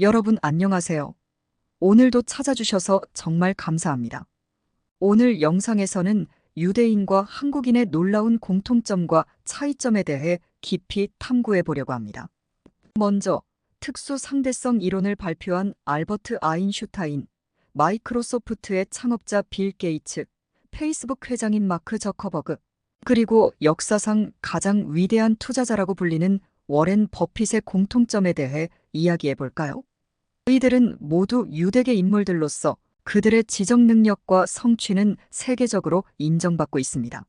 여러분 안녕하세요. 오늘도 찾아주셔서 정말 감사합니다. 오늘 영상에서는 유대인과 한국인의 놀라운 공통점과 차이점에 대해 깊이 탐구해 보려고 합니다. 먼저 특수 상대성 이론을 발표한 알버트 아인슈타인, 마이크로소프트의 창업자 빌 게이츠, 페이스북 회장인 마크 저커버그, 그리고 역사상 가장 위대한 투자자라고 불리는 워렌 버핏의 공통점에 대해 이야기해 볼까요? 이들은 모두 유대계 인물들로서 그들의 지적 능력과 성취는 세계적으로 인정받고 있습니다.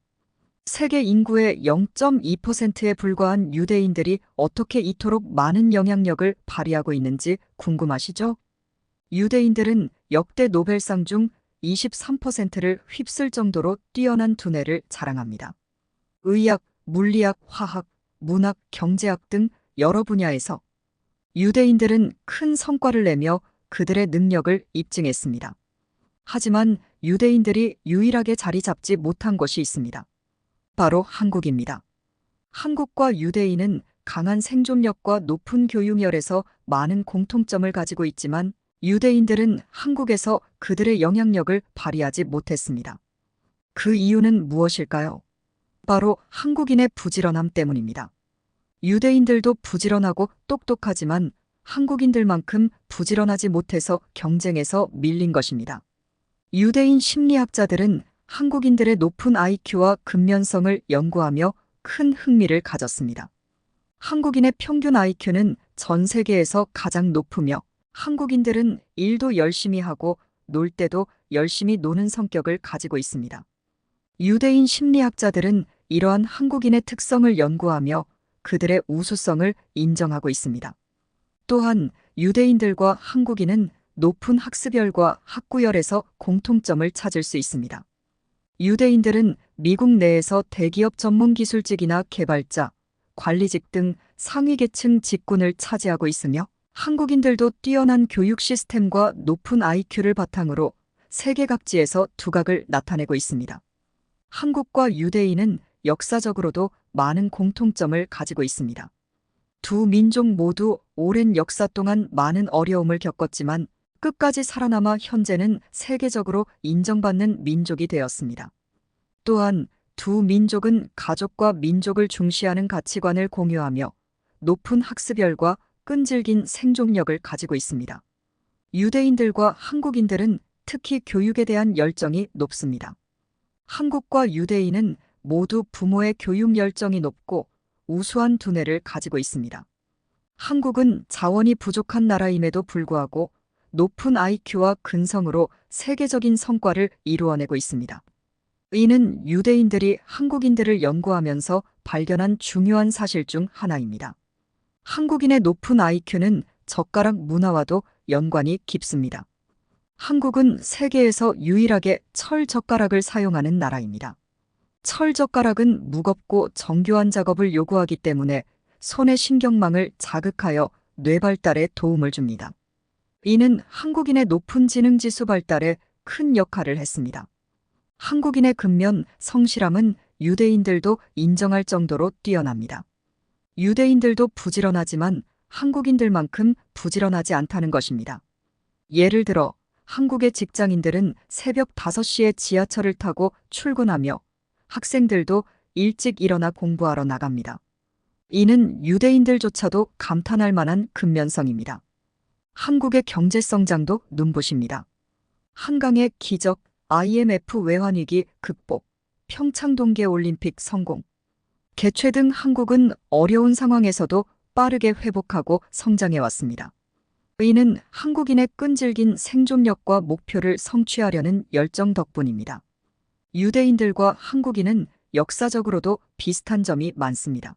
세계 인구의 0.2%에 불과한 유대인들이 어떻게 이토록 많은 영향력을 발휘하고 있는지 궁금하시죠? 유대인들은 역대 노벨상 중 23%를 휩쓸 정도로 뛰어난 두뇌를 자랑합니다. 의학, 물리학, 화학, 문학, 경제학 등 여러 분야에서 유대인들은 큰 성과를 내며 그들의 능력을 입증했습니다. 하지만 유대인들이 유일하게 자리 잡지 못한 것이 있습니다. 바로 한국입니다. 한국과 유대인은 강한 생존력과 높은 교육열에서 많은 공통점을 가지고 있지만 유대인들은 한국에서 그들의 영향력을 발휘하지 못했습니다. 그 이유는 무엇일까요? 바로 한국인의 부지런함 때문입니다. 유대인들도 부지런하고 똑똑하지만 한국인들만큼 부지런하지 못해서 경쟁에서 밀린 것입니다. 유대인 심리학자들은 한국인들의 높은 IQ와 근면성을 연구하며 큰 흥미를 가졌습니다. 한국인의 평균 IQ는 전 세계에서 가장 높으며 한국인들은 일도 열심히 하고 놀 때도 열심히 노는 성격을 가지고 있습니다. 유대인 심리학자들은 이러한 한국인의 특성을 연구하며 그들의 우수성을 인정하고 있습니다. 또한 유대인들과 한국인은 높은 학습열과 학구열에서 공통점을 찾을 수 있습니다. 유대인들은 미국 내에서 대기업 전문 기술직이나 개발자, 관리직 등 상위 계층 직군을 차지하고 있으며 한국인들도 뛰어난 교육 시스템과 높은 IQ를 바탕으로 세계 각지에서 두각을 나타내고 있습니다. 한국과 유대인은 역사적으로도 많은 공통점을 가지고 있습니다. 두 민족 모두 오랜 역사 동안 많은 어려움을 겪었지만 끝까지 살아남아 현재는 세계적으로 인정받는 민족이 되었습니다. 또한 두 민족은 가족과 민족을 중시하는 가치관을 공유하며 높은 학습열과 끈질긴 생존력을 가지고 있습니다. 유대인들과 한국인들은 특히 교육에 대한 열정이 높습니다. 한국과 유대인은 모두 부모의 교육 열정이 높고 우수한 두뇌를 가지고 있습니다. 한국은 자원이 부족한 나라임에도 불구하고 높은 IQ와 근성으로 세계적인 성과를 이루어내고 있습니다. 이는 유대인들이 한국인들을 연구하면서 발견한 중요한 사실 중 하나입니다. 한국인의 높은 IQ는 젓가락 문화와도 연관이 깊습니다. 한국은 세계에서 유일하게 철 젓가락을 사용하는 나라입니다. 철 젓가락은 무겁고 정교한 작업을 요구하기 때문에 손의 신경망을 자극하여 뇌 발달에 도움을 줍니다. 이는 한국인의 높은 지능 지수 발달에 큰 역할을 했습니다. 한국인의 근면, 성실함은 유대인들도 인정할 정도로 뛰어납니다. 유대인들도 부지런하지만 한국인들만큼 부지런하지 않다는 것입니다. 예를 들어 한국의 직장인들은 새벽 5시에 지하철을 타고 출근하며 학생들도 일찍 일어나 공부하러 나갑니다. 이는 유대인들조차도 감탄할 만한 근면성입니다. 한국의 경제 성장도 눈부십니다. 한강의 기적, IMF 외환위기 극복, 평창 동계올림픽 성공. 개최 등 한국은 어려운 상황에서도 빠르게 회복하고 성장해 왔습니다. 이는 한국인의 끈질긴 생존력과 목표를 성취하려는 열정 덕분입니다. 유대인들과 한국인은 역사적으로도 비슷한 점이 많습니다.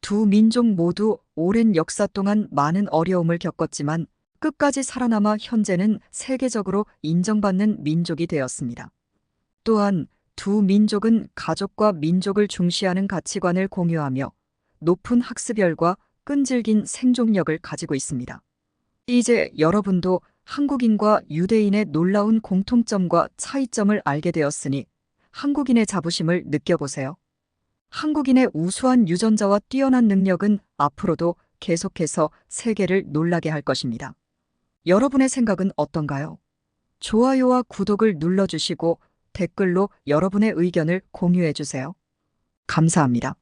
두 민족 모두 오랜 역사 동안 많은 어려움을 겪었지만 끝까지 살아남아 현재는 세계적으로 인정받는 민족이 되었습니다. 또한 두 민족은 가족과 민족을 중시하는 가치관을 공유하며 높은 학습열과 끈질긴 생존력을 가지고 있습니다. 이제 여러분도 한국인과 유대인의 놀라운 공통점과 차이점을 알게 되었으니 한국인의 자부심을 느껴보세요. 한국인의 우수한 유전자와 뛰어난 능력은 앞으로도 계속해서 세계를 놀라게 할 것입니다. 여러분의 생각은 어떤가요? 좋아요와 구독을 눌러주시고 댓글로 여러분의 의견을 공유해 주세요. 감사합니다.